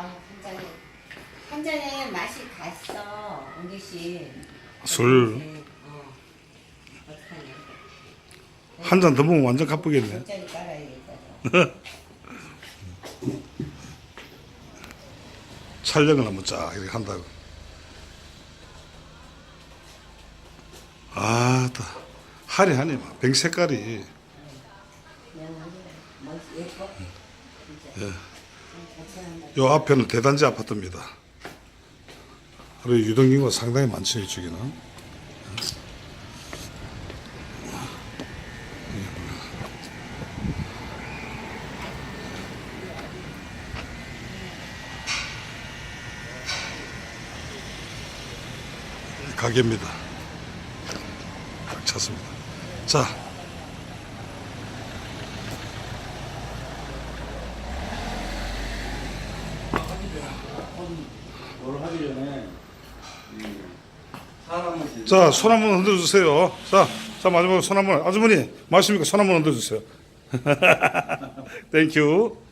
아, 한 잔에 한 잔에 맛이 갔어, 은기 씨. 술. 어. 어떡하냐. 한 잔 더 먹으면 완전 가쁘겠네. 깔아야겠다. 촬영을 한번 쫙 이렇게 한다고. 아따 화려하네 막. 병 색깔이 그냥 멋 예뻐. 진짜. 예. 요 앞에는 대단지 아파트입니다. 하루 유동인구가 상당히 많죠 이쪽에는. 가게입니다. 꽉 찼습니다. 자, 자, 손 한번 흔들어 주세요. 자, 자 마지막으로 손 한번 아주머니 말씀입니까? 손 한번 흔들어 주세요. 땡큐.